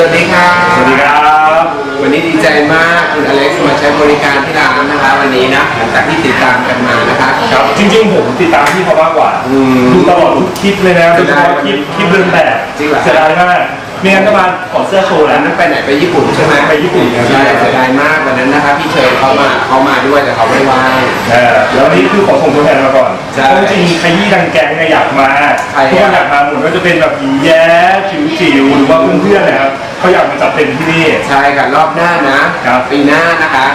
สวัสดีค่ะสวัสดีครับ วันนี้ดีใจมากคุณอเล็กซ์มาใช้บริการที่ร้านนะคะวันนี้นะหลังจากที่ติดตามกันมานะคะครับ จริงๆผมติดตามพี่เขามากกว่าอืม ดูตลอดทุกคลิปเลยนะโดยเฉพาะคลิปคลิปเดินแบบจริงเหรอ เสียดายมากไม่งั้นก็มาขอเสื้อโชว์วัแล้นวนั้นไปไหนไปญี่ปุ่นใช่ไหมไปญี่ปุ่นครับ ใช่เสียดายมากวันนั้นนะคะพี่เชิญเขามาเขามาด้วยแต่เขาไม่ว่าง เออแล้ววันนี้คือขอส่งตัวแทนมาก่อนใช่เพราะจริงๆขยี้ดังแก๊งเนี่ยอยากมาใครอะทุกคนอยากมาหมดก็จะเป็นแบบหยีแย้จิ๋วจิ๋วหรือว่าเพื่อนๆนะครับ เขาอยากมาจัดเต็มที่นี่ ใช่ค่ะรอบหน้านะครับ ปีหน้านะคะ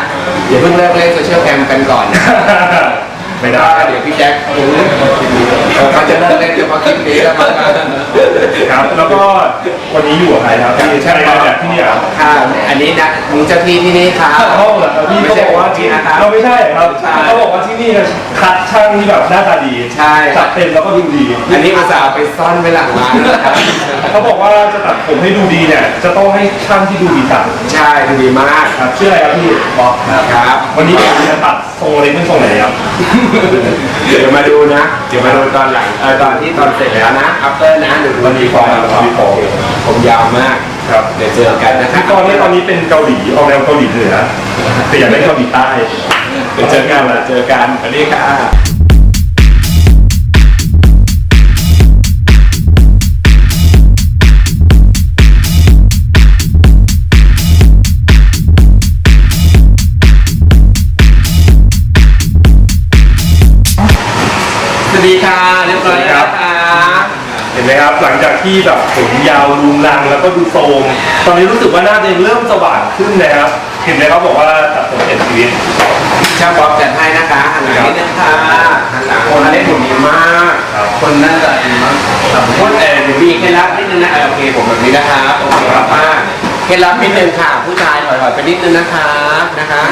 อย่าเพิ่งเลิกเล่นโซเชียลแคมกันก่อนนะไม่ก็ได้เดี๋ยวพี่แจ็คเขาจะเลิกเล่นเฉพาะคลิปนี้แล้วมั้งครับครับ แล้วก็วันนี้อยู่กับใครครับที่ใช่ไหมแบบที่นี่เหรอค่ะอันนี้นะมีเจ้าที่ที่นี่ค่ะเขาเหรอครับพี่ไม่เขาใช่บอกว่าที่นะครับเราไม่ใช่ครับใช่ เขาบอกว่าที่นี่เนี่ยคัด ช่างที่แบบหน้าตาดีใช่ จัดเต็มแล้วก็ดูดี อันนี้อุตส่าห์ไปซ่อนไว้หลังร้านนะครับ เขาบอกว่าจะตัดผมให้ดูดีเนี่ย จะต้องให้ช่างที่ดูดีตัดใช่ดูดีมากครับชื่ออะไรครับพี่บอกครับวันนี้ผมจะตัดทรงอะไรเป็นทรงไหนครับเดี๋ยวมาดูนะ เดี๋ยวมาดูตอนหลังเออตอนที่ตอนเสร็จแล้วนะอัปเตอร์นะหรือวันนี้ฟอร์ผมยาวมาก ครับเดี๋ยวเจอกันนะครัพี่กรณ์นี่ตอนนี้เป็นเกาหลีออกแนวเกาหลีเหนือแต่อยากได้เกาหลีใต้เดี๋ยวเจอกันนะเจอกันอันนี้ค่ะสวัสดีค่ะเรียบร้อยแล้วนะคะเห็ นไหมครับหลังจากที่แบบผมยาวรุงรังแล้วก็ดูโทรมตอนนี้รู้สึกว่าหน้าตัวเองเริ่มสว่างขึ้นนะครับเห็นไหมครับบอกว่าตัดผมเปลี่ยนชีวิตช่างบ๊อบจัดให้นะคะหันหลังนิดนึงค่ะหันหลังคนเล่นหุ่นดีมากครับคนน่าจะดีมากแต่ผมพูดเออเดี๋ยวมีเคล็ดลับนิดนึงนะเออโอเคผมแบบนี้นะครับโอเคครับมากเคล็ดลับนิดนึงค่ะ ผู้ชายถอยๆไปนิดนึงนะคะนะคะ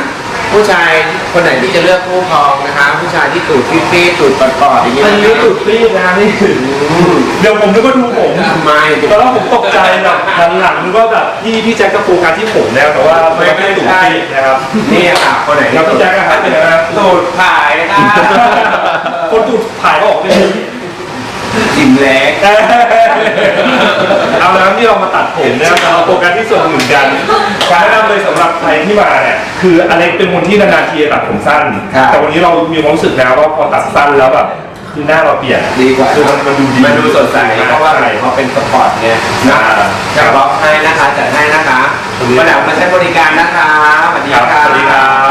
ผู้ชายคนไหนที่จะเลือกคู่ครองนะคะ ผู้ชายที่ตูดฟีดๆตูดปอดๆอย่างนี้อันนะนี้คะหลุดรีดนะนี่อืมเดี๋ยวผมนึกว่าดูผม ทำไมตอนแรกผมตกใจแบบหลังๆนึกว่าแบบพี่พี่แจ็คจะโฟกัสที่ผมแล้วแต่ว่าไม่ได้หลุดรีดนะครับนี่ค่ะคนไหนแล้วพี่แจ็คอะครับเป็นยังไงครับตูดผายค่ะคนถูกถ่ายก็ออกเป็น จิ๋มเล็ก เอาแล้วที่เรามาตัดผมเนี่ยเราโฟกัสที่ส่วนอื่นกันการแนะนำเลยสำหรับใครที่มาเนี่ยคืออเล็กเป็นคนที่นานๆทีจะตัดผมสั้นแต่วันนี้เรามีความรู้สึกนะว่าพอตัดสั้นแล้วแบบคือหน้าเราเปลี่ยนดีกว่าคือมันมันดูดีมันดูสดใสเพราะว่าอะไรเพราะเป็นสปอร์ตไงนะจะบล็อกให้นะคะจัดให้นะคะวันหลังมาใช้บริการนะคะสวัสดีครับค่ะสวัสดีครับ